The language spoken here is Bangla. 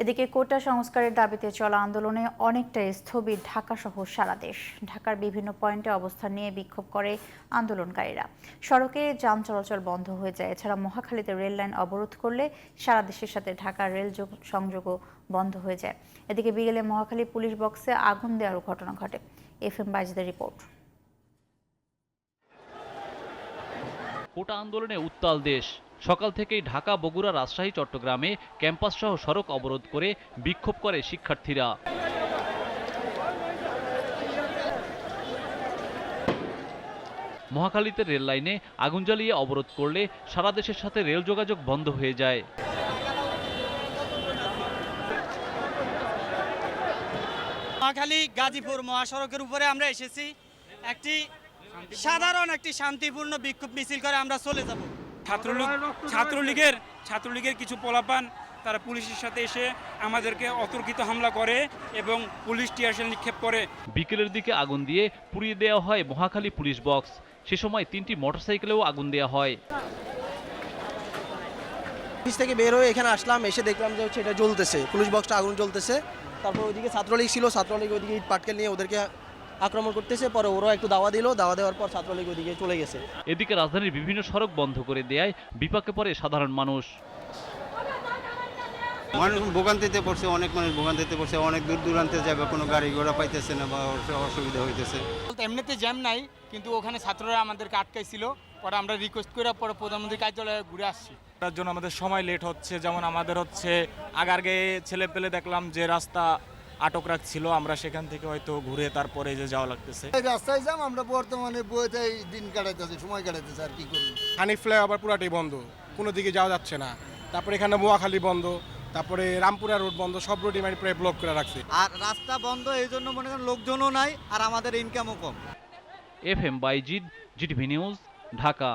এদিকে কোটা সংস্কারের দাবিতে চলা আন্দোলনে অনেকটা স্থবির ঢাকা সহ সারা দেশ। ঢাকার বিভিন্ন পয়েন্টে অবস্থান নিয়ে বিক্ষোভ করে আন্দোলনকারীরা। সড়কে যান চলাচল বন্ধ হয়ে যায়। এছাড়া মহাখালীতে রেল লাইন অবরোধ করলে সারা দেশের সাথে ঢাকার রেল যোগ- সংযোগও বন্ধ হয়ে যায়। এদিকে বিকেলে মহাখালী পুলিশ বক্সে আগুন দেওয়ার ঘটনা ঘটে। এফ এম বাইজদের রিপোর্ট। কোটা আন্দোলনে উত্তাল দেশ। সকাল থেকেই ঢাকা, বগুড়া, রাজশাহী, চট্টগ্রামে ক্যাম্পাস সহ সড়ক অবরোধ করে বিক্ষোভ করে শিক্ষার্থীরা। মহাখালীতে রেল লাইনে আগুন জ্বালিয়ে অবরোধ করলে সারা দেশের সাথে রেল যোগাযোগ বন্ধ হয়ে যায়। মহাখালী, গাজীপুর মহাসড়কের উপরে আমরা এসেছি। একটি সাধারণ, একটি শান্তিপূর্ণ বিক্ষোভ মিছিল করে আমরা চলে যাব। ছাত্রলীগ ছাত্রলীগের ছাত্রলীগের কিছু পোলাপান তারা পুলিশের সাথে এসে আমাদেরকে অতর্কিত হামলা করে এবং পুলিশ টিয়ারশেল নিক্ষেপ করে। বিকেলের দিকে আগুন দিয়ে পুড়িয়ে দেওয়া হয় মহাখালী পুলিশ বক্স। সে সময় তিনটি মোটরসাইকেলেও আগুন দেওয়া হয়। অফিস থেকে বের হয়ে এখানে আসলাম এসে দেখলাম যে হচ্ছে এটা জ্বলতেছে। পুলিশ বক্সটা আগুন জ্বলতেছে। তারপর ওইদিকে ছাত্রলীগ ছিল ছাত্রলীগ ওইদিকে ইট পাটকেল নিয়ে ওদেরকে আক্রমণ করতেছে পরে ওরাও একটু দাওয়া দিল। দাওয়া দেওয়ার পর ছাত্রলীগ ওইদিকে চলে গেছে। এদিকে রাজধানীর বিভিন্ন সড়ক বন্ধ করে দেয়ায় বিপাকে পড়ে সাধারণ মানুষ। মানুষ ভোগান্তিতে পড়ছে অনেক মানুষ ভোগান্তিতে পড়ছে অনেক দূর দূরান্তে যাবে কোনো গাড়ি ঘোড়া পাইতেছে না বা অস- অসুবিধা হইতেছে। বলতে এমনিতে জ্যাম নাই কিন্তু ওখানে ছাত্ররা আমাদেরকে আটকাইছিল। পরে আমরা রিকোয়েস্ট করে পরে প্রধানমন্ত্রী কার্যালয়ে ঘুরে আসছি। তার জন্য আমাদের সময় লেট হচ্ছে যেমন আমাদের হচ্ছে আগারগে ছেলে পেলে দেখলাম যে রাস্তা আটক রাখছিল আমরা সেখান থেকে হয়তো ঘুরে তারপরে যে যাওয়া লাগতেছে। রাস্তায় যাম আমরা বর্তমানে বইতে দিন কাটাইতেছি সময় কাটাইতেছি আর কি করব হানি ফ্লাইওভার পুরাটাই বন্ধ কোনো দিকে যাওয়া যাচ্ছে না। তারপরে এখানে মোয়াখালী বন্ধ তারপরে রামপুরা রোড বন্ধ সব রোডই মানে প্রায় ব্লক করে রাখছে। আর রাস্তা বন্ধ এই জন্য মনে করেন লোকজনও নাই আর আমাদের ইনকামও কম। F M Bayjid GTV news Dhaka.